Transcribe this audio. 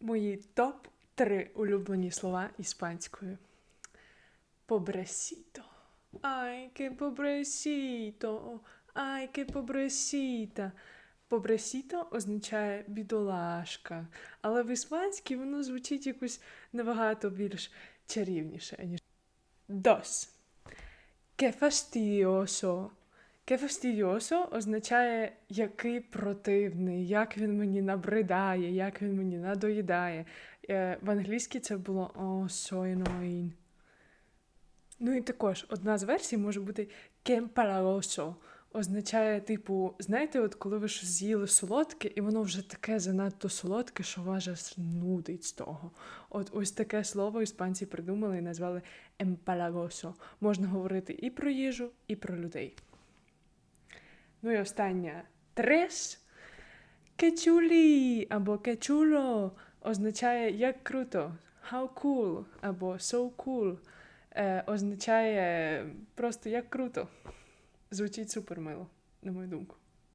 Мої топ-3 улюблені слова іспанською. Побресіто. Ай, ке побресіто. Ай, ке побресіта. Побресіто означає бідолашка, але в іспанській воно звучить якось набагато більш чарівніше, ніж. Дос. Ке фастідіосо. Ке фастідіосо означає який противний, як він мені набридає, як він мені надоїдає. Е, В англійській це було oh, so annoying. Ну і також одна з версій може бути кемпалагосо. Означає, типу, знаєте, от коли ви щось з'їли солодке, і воно вже таке занадто солодке, що вас аж нудить з того. От ось таке слово іспанці придумали і назвали емпалагосо. Можна говорити і про їжу, і про людей. Ну і останнє трес. Кечулі або кечуло означає як круто, how cool або so cool. Е, означає просто як круто. Звучить супермило, на мою думку.